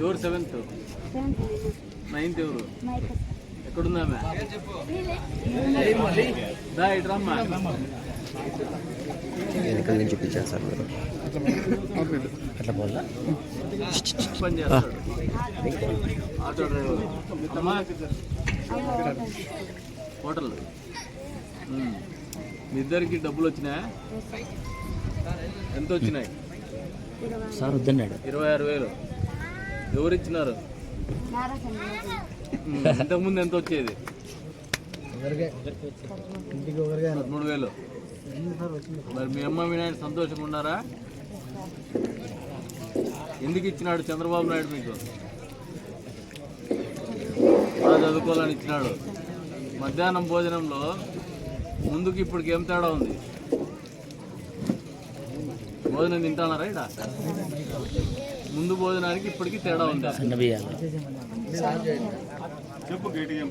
ఎవరు seventh ninth ఎవరు? ఎక్కడుందామె దా ఇటు రమ్మా. వెనకాల నుంచి చూపించాను సార్ మీరు. అట్లా పోలా పని చేస్తాడు. Auto driver. అమ్మా. హోటల్. మీ ఇద్దరికి డబ్బులు వచ్చినాయా? ఎంత వచ్చినాయి? సార్ వద్దన్నాడు. ఇరవై ఆరు వేలు. ఎవరు ఇచ్చినారు ఇంతకుముందు ఎంత వచ్చేది? పదమూడు వేలు. మరి మీ అమ్మ మీ నాయన సంతోషంగా ఉన్నారా? ఎందుకు ఇచ్చినాడు చంద్రబాబు నాయుడు మీకు? బాగా చదువుకోవాలని ఇచ్చినాడు. మధ్యాహ్నం భోజనంలో ముందుకి ఇప్పటికి ఏం తేడా ఉంది? భోజనం తింటానారా ఇడ ముందు భోజనానికి ఇప్పటికి తేడా ఉంది. సన్న బియ్యాలు.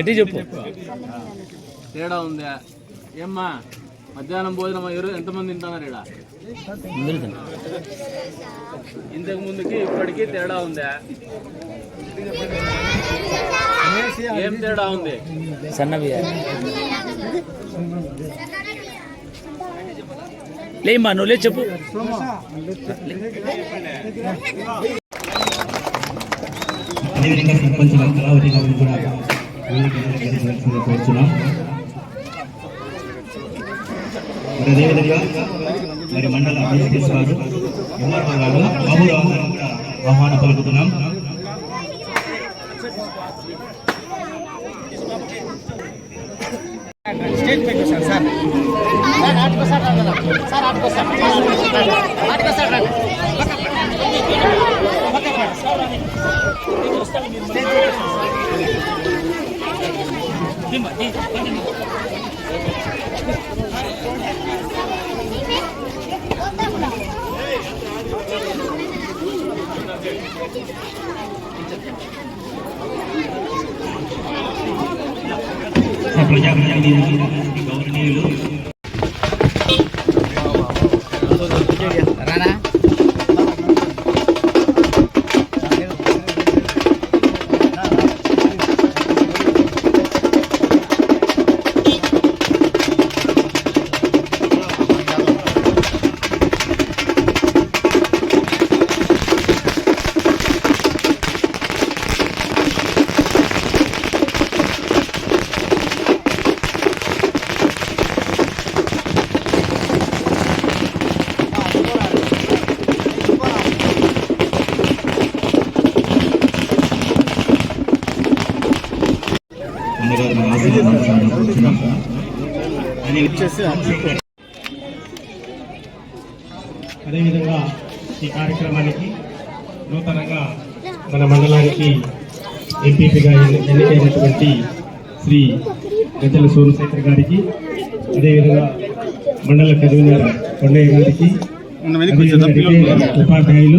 ఎట్టి చెప్పు. తేడా ఉందా? ఏమ్మా మధ్యాహ్నం భోజనం ఎవరు ఎంతమంది తింటున్నారు ఇక్కడ ఇంతకు ముందుకి ఇప్పటికి తేడా ఉందా? ఏం తేడా ఉంది? సన్న బియ్యాలు. లేమ్మా నువ్వు లే చెప్పు. అదేవిధంగా సర్పంచ్ కళావతి గారిని కూడా మరి అదేవిధంగా మరి మండల డిఎస్పీస్ వారు ఎంఆర్ఓ గారు బాబురావు గారిని కూడా ఆహ్వానం పలుకుతున్నాం ప్రజాప్రతినిధులు గౌరవనీయులు అదే అదేవిధంగా ఈ కార్యక్రమానికి నూతనంగా మన మండలానికి ఎంపీపీగా ఎన్ని- ఎన్నికైనటువంటి శ్రీ గజల సూర్యశేఖర్ గారికి అదేవిధంగా మండల కన్వీనర్ కొండయ్య గారికి ఉపాధ్యాయులు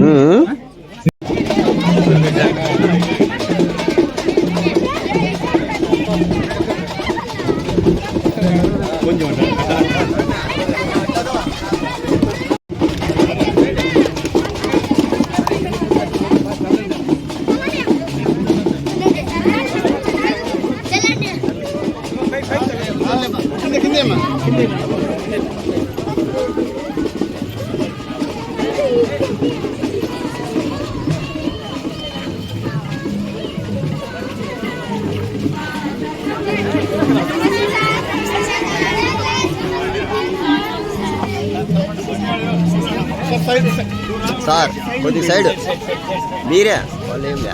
సార్ కొద్ది సైడ్ మీరే వాళ్ళు ఏం లే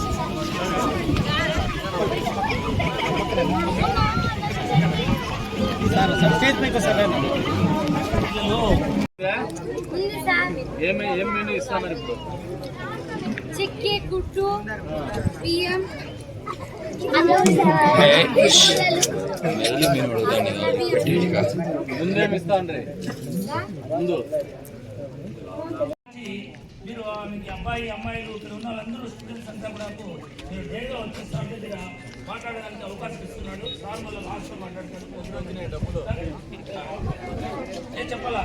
ఉంది సార్ ఏమి ఏం మెనూ ఇస్తామని ఇప్పుడు చిక్కి గుడ్డు బియ్యం ముందేమి అబ్బాయి అమ్మాయిలు ఇక్కడ ఉన్న వాళ్ళందరూ స్టూడెంట్స్ అంతా కూడా నేను నేరుగా వచ్చి సాధ్యతగా మాట్లాడడానికి అవకాశం ఇస్తున్నాడు. సార్ మళ్ళీ లాస్ట్లో మాట్లాడతాడు. నేను చెప్పాలా?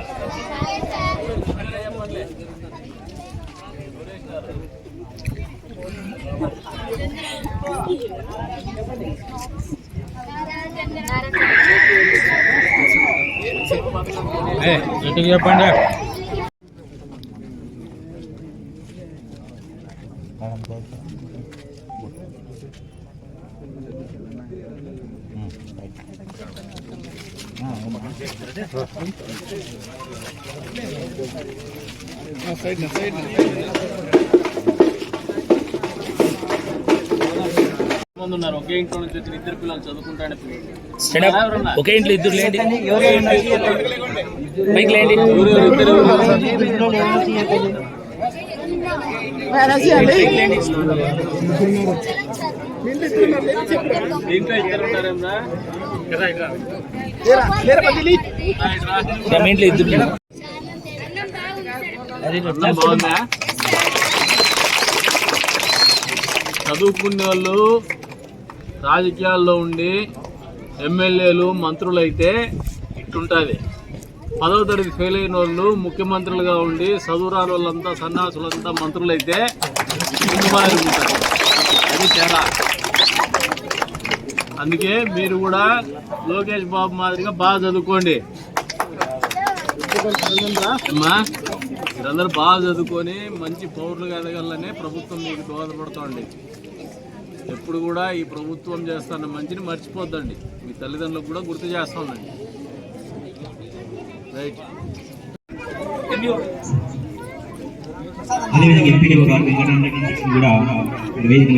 చెప్పండి? మంది ఉన్నారు. ఒకే ఇంట్లో నుంచి వచ్చిన ఇద్దరు పిల్లలు చదువుకుంటానే ఒకే ఇంట్లో ఇద్దరు లేండి. మైక్ లేండి దీంట్లో ఇద్దరు ఉంటారేమ్రా మీ ఇంట్లో ఇద్దరు బాగుందా చదువుకునే వాళ్ళు రాజకీయాల్లో ఉండి ఎమ్మెల్యేలు మంత్రులైతే ఇట్టుంటుంది. పదవ తరగతి ఫెయిల్ అయిన వాళ్ళు ముఖ్యమంత్రులుగా ఉండి చదువురాని వాళ్ళంతా సన్నాసులంతా మంత్రులైతే ఉంటారు అది తేడా. అందుకే మీరు కూడా లోకేష్ బాబు మాదిరిగా బాగా చదువుకోండి. అమ్మా మీరందరూ బాగా చదువుకొని మంచి పౌరులుగా ఎదగాలనే ప్రభుత్వం మీకు దోహదపడుతోంది. ఎప్పుడు కూడా ఈ ప్రభుత్వం చేస్తున్న మంచిని మర్చిపోద్దండి. మీ తల్లిదండ్రులకు కూడా గుర్తు చేస్తుందండి. అదేవిధంగా ఎంపీడీఓ గారు వెంకటరెడ్డి కూడా వేదిక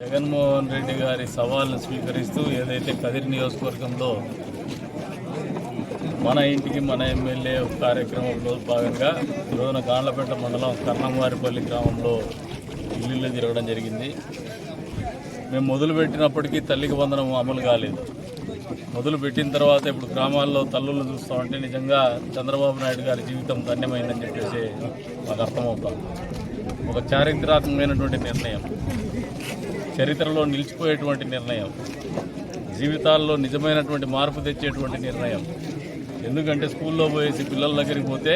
జగన్మోహన్ రెడ్డి గారి సవాల్ను స్వీకరిస్తూ ఏదైతే కదిరి నియోజకవర్గంలో మన ఇంటికి మన ఎమ్మెల్యే కార్యక్రమంలో భాగంగా ఈరోజున గాండ్లపేట మండలం కర్ణంవారిపల్లి గ్రామంలో ఇల్లు తిరగడం జరిగింది. మేము మొదలుపెట్టినప్పటికీ తల్లికి వందనం అమలు కాలేదు. మొదలు పెట్టిన తర్వాత ఇప్పుడు గ్రామాల్లో తల్లులు చూస్తామంటే నిజంగా చంద్రబాబు నాయుడు గారి జీవితం ధన్యమైందని చెప్పేసి మాకు అర్థమవుతాం ఒక చారిత్రాత్మకమైనటువంటి నిర్ణయం. చరిత్రలో నిలిచిపోయేటువంటి నిర్ణయం. జీవితాల్లో నిజమైనటువంటి మార్పు తెచ్చేటువంటి నిర్ణయం. ఎందుకంటే స్కూల్లో పోయేసి పిల్లల దగ్గరికి పోతే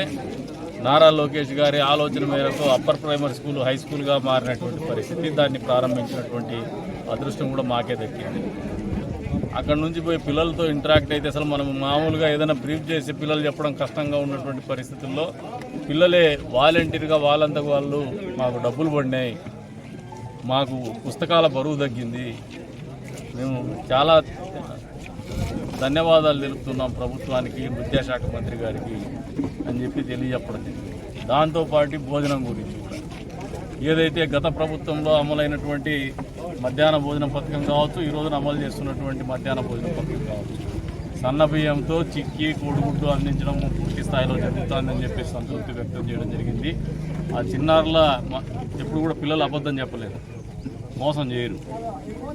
నారా లోకేష్ గారి ఆలోచన మేరకు అప్పర్ ప్రైమరీ స్కూల్ హై స్కూల్గా మారినటువంటి పరిస్థితి దాన్ని ప్రారంభించినటువంటి అదృష్టం కూడా మాకే దక్కింది. అక్కడ నుంచి పోయి పిల్లలతో ఇంటరాక్ట్ అయితే అసలు మనం మామూలుగా ఏదైనా బ్రీఫ్ చేసి పిల్లలు చెప్పడం కష్టంగా ఉన్నటువంటి పరిస్థితుల్లో పిల్లలే వాలంటీర్గా వాళ్ళంతకు వాళ్ళు మాకు డబ్బులు పడినాయి మాకు పుస్తకాల బరువు తగ్గింది. మేము చాలా ధన్యవాదాలు తెలుపుతున్నాం ప్రభుత్వానికి విద్యాశాఖ మంత్రి గారికి అని చెప్పి తెలియజెప్పడం జరిగింది. దాంతోపాటు భోజనం గురించి కూడా. ఏదైతే గత ప్రభుత్వంలో అమలైనటువంటి మధ్యాహ్న భోజన పథకం కావచ్చు ఈరోజున అమలు చేస్తున్నటువంటి మధ్యాహ్న భోజన పథకం కావచ్చు సన్న బియ్యంతో చిక్కి కోడిగుడ్డు అందించడం పూర్తి స్థాయిలో జరుగుతుందని చెప్పి సంతృప్తి వ్యక్తం చేయడం జరిగింది. ఆ చిన్నారుల ఎప్పుడు కూడా పిల్లలు అబద్ధం చెప్పలేదు. మోసం చేయరు.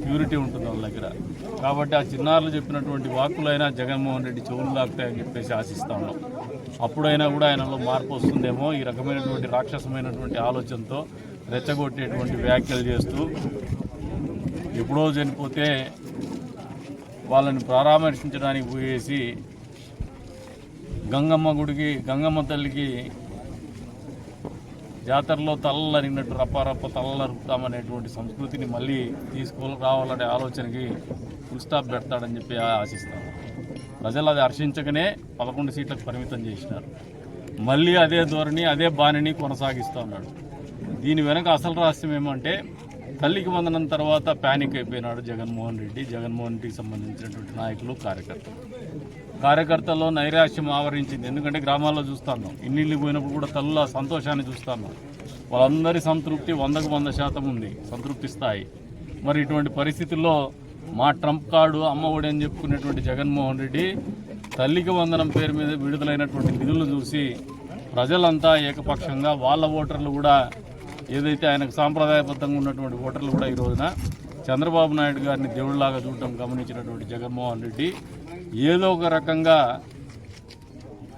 ప్యూరిటీ ఉంటుంది వాళ్ళ దగ్గర. కాబట్టి ఆ చిన్నారులు చెప్పినటువంటి వాక్కులైనా జగన్మోహన్ రెడ్డి చెవులు దాకుతాయని చెప్పేసి ఆశిస్తా ఉన్నాం. అప్పుడైనా కూడా ఆయనలో మార్పు వస్తుందేమో ఈ రకమైనటువంటి రాక్షసమైనటువంటి ఆలోచనతో రెచ్చగొట్టేటువంటి వ్యాఖ్యలు చేస్తూ ఎప్పుడో చనిపోతే వాళ్ళని పరామర్శించడానికి పోయేసి గంగమ్మ గుడికి గంగమ్మ తల్లికి జాతరలో తలలు రప్పారప్ప తలలు అరుపుతామనేటువంటి సంస్కృతిని మళ్ళీ తీసుకు రావాలనే ఆలోచనకి ఫుల్ స్టాప్ పెడతాడని చెప్పి ఆశిస్తాను. ప్రజలు అది హర్షించకనే పదకొండు సీట్లకు పరిమితం చేసినారు. మళ్ళీ అదే ధోరణి అదే బాణిని కొనసాగిస్తూ ఉన్నాడు. దీని వెనక అసలు రహస్యం ఏమంటే తల్లికి వందనం తర్వాత ప్యానిక్ అయిపోయినాడు జగన్మోహన్ రెడ్డి. జగన్మోహన్ రెడ్డికి సంబంధించినటువంటి నాయకులు కార్యకర్తలు. కార్యకర్తల్లో నైరాశ్యం ఆవరించింది. ఎందుకంటే గ్రామాల్లో చూస్తాను ఇన్నిళ్ళు పోయినప్పుడు కూడా తల్లుల సంతోషాన్ని చూస్తాను వాళ్ళందరి సంతృప్తి వందకు వంద శాతం ఉంది. సంతృప్తి స్థాయి. మరి ఇటువంటి పరిస్థితుల్లో మా ట్రంప్ కార్డు అమ్మ ఒడి అని చెప్పుకునేటువంటి జగన్మోహన్ రెడ్డి తల్లికి వందనం పేరు మీద విడుదలైనటువంటి నిధులను చూసి ప్రజలంతా ఏకపక్షంగా వాళ్ళ ఓటర్లు కూడా ఏదైతే ఆయనకు సాంప్రదాయబద్ధంగా ఉన్నటువంటి ఓటర్లు కూడా ఈ రోజున చంద్రబాబు నాయుడు గారిని దేవుడిలాగా చూడటం గమనించినటువంటి జగన్మోహన్ రెడ్డి ఏదో ఒక రకంగా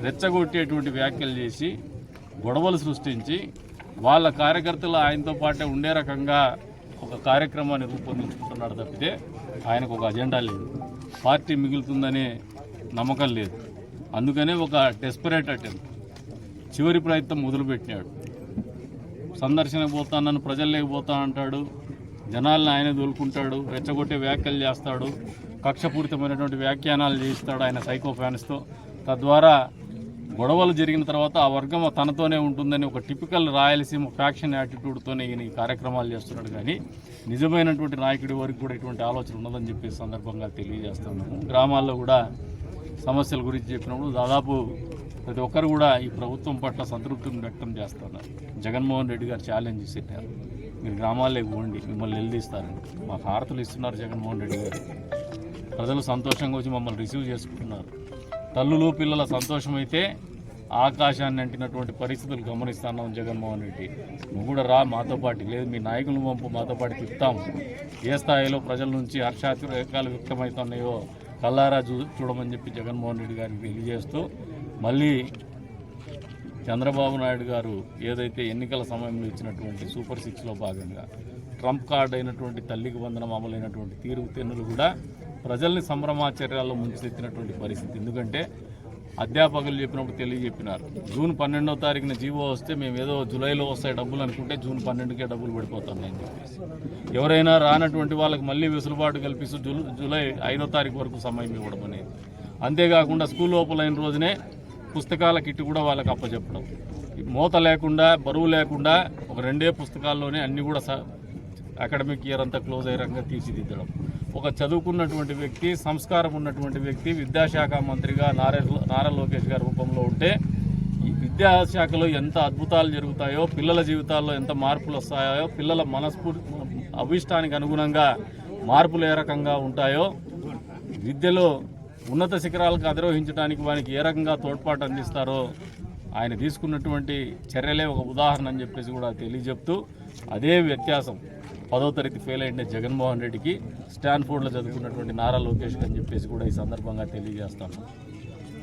రెచ్చగొట్టేటువంటి వ్యాఖ్యలు చేసి గొడవలు సృష్టించి వాళ్ళ కార్యకర్తలు ఆయనతో పాటే ఉండే రకంగా ఒక కార్యక్రమాన్ని రూపొందించుకుంటున్నాడు తప్పితే ఆయనకు ఒక అజెండా లేదు. పార్టీ మిగులుతుందనే నమ్మకం లేదు. అందుకనే ఒక డెస్పరేట్ అటెంప్ట్ చివరి ప్రయత్నం మొదలుపెట్టినాడు. సందర్శనకు పోతానని ప్రజల్లోకి పోతా అంటాడు. జనాలను ఆయన దోలుకుంటాడు. రెచ్చగొట్టే వ్యాఖ్యలు చేస్తాడు. కక్షపూరితమైనటువంటి వ్యాఖ్యానాలు చేయిస్తాడు ఆయన సైకో ఫ్యాన్స్తో. తద్వారా గొడవలు జరిగిన తర్వాత ఆ వర్గం తనతోనే ఉంటుందని ఒక టిపికల్ రాయలసీమ ఫ్యాక్షన్ యాటిట్యూడ్తోనే ఈయన ఈ కార్యక్రమాలు చేస్తున్నాడు. కానీ నిజమైనటువంటి నాయకుడి వరకు కూడా ఇటువంటి ఆలోచన ఉన్నదని చెప్పి సందర్భంగా తెలియజేస్తున్నాము. గ్రామాల్లో కూడా సమస్యల గురించి చెప్పినప్పుడు దాదాపు ప్రతి ఒక్కరు కూడా ఈ ప్రభుత్వం పట్ల సంతృప్తిని వ్యక్తం చేస్తున్నారు. జగన్మోహన్ రెడ్డి గారు ఛాలెంజ్ పెట్టారు మీరు గ్రామాల్లోకి పోండి మిమ్మల్ని నిలదీస్తారని. మాకు హారతలు ఇస్తున్నారు జగన్మోహన్ రెడ్డి గారు. ప్రజలు సంతోషంగా వచ్చి మమ్మల్ని రిసీవ్ చేసుకుంటున్నారు. తల్లులు పిల్లల సంతోషం అయితే ఆకాశాన్ని అంటినటువంటి పరిస్థితులు గమనిస్తున్నాం జగన్మోహన్ రెడ్డి. నువ్వు కూడా రా మాతో పాటు. లేదు మీ నాయకులను పంపు మాతో పాటు తిప్పుతాము. ఏ స్థాయిలో ప్రజల నుంచి హర్షాతిరేకాలు వ్యక్తమవుతున్నాయో కల్లారా చూ చూడమని చెప్పి జగన్మోహన్ రెడ్డి గారికి తెలియజేస్తూ మళ్ళీ చంద్రబాబు నాయుడు గారు ఏదైతే ఎన్నికల సమయంలో ఇచ్చినటువంటి సూపర్ సిక్స్లో భాగంగా ట్రంప్ కార్డ్ అయినటువంటి తల్లికి వందనం అమలైనటువంటి తీరు తెన్నులు కూడా ప్రజల్ని సంభ్రమాచర్యాల్లో ముంచెత్తినటువంటి పరిస్థితి. ఎందుకంటే అధ్యాపకులు చెప్పినప్పుడు తెలియజెప్పినారు. జూన్ పన్నెండో తారీఖున జీవో వస్తే మేము ఏదో జూలైలో వస్తాయి డబ్బులు అనుకుంటే జూన్ పన్నెండుకే డబ్బులు పడిపోతున్నాయని చెప్పేసి. ఎవరైనా రానటువంటి వాళ్ళకి మళ్ళీ వెసులుబాటు కల్పిస్తూ జూలై జూలై ఐదో తారీఖు వరకు సమయం ఇవ్వడం అనేది అంతేకాకుండా స్కూల్ ఓపెన్ అయిన రోజునే పుస్తకాల కిట్ కూడా వాళ్ళకి అప్పచెప్పడం మూత లేకుండా బరువు లేకుండా ఒక రెండే పుస్తకాల్లోనే అన్నీ కూడా స- అకాడమిక్ ఇయర్ అంతా క్లోజ్ అయ్యే రకంగా తీర్చిదిద్దడం. ఒక చదువుకున్నటువంటి వ్యక్తి సంస్కారం ఉన్నటువంటి వ్యక్తి విద్యాశాఖ మంత్రిగా నారా నారా లోకేష్ గారి రూపంలో ఉంటే ఈ విద్యాశాఖలో ఎంత అద్భుతాలు జరుగుతాయో పిల్లల జీవితాల్లో ఎంత మార్పులు వస్తాయో పిల్లల మనస్ఫూర్తి అభిష్టానికి అనుగుణంగా మార్పులు ఏ రకంగా ఉంటాయో విద్యలో ఉన్నత శిఖరాలకు అధిరోహించడానికి వానికి ఏ రకంగా తోడ్పాటు అందిస్తారో ఆయన తీసుకున్నటువంటి చర్యలే ఒక ఉదాహరణ అని చెప్పేసి కూడా తెలియజెప్తూ అదే వ్యత్యాసం. పదో తరగతి ఫెయిల్ అయిన జగన్మోహన్ రెడ్డికి స్టాన్ఫోర్డ్లో చదువుకున్నటువంటి నారా లోకేష్ అని చెప్పేసి కూడా ఈ సందర్భంగా తెలియజేస్తాను.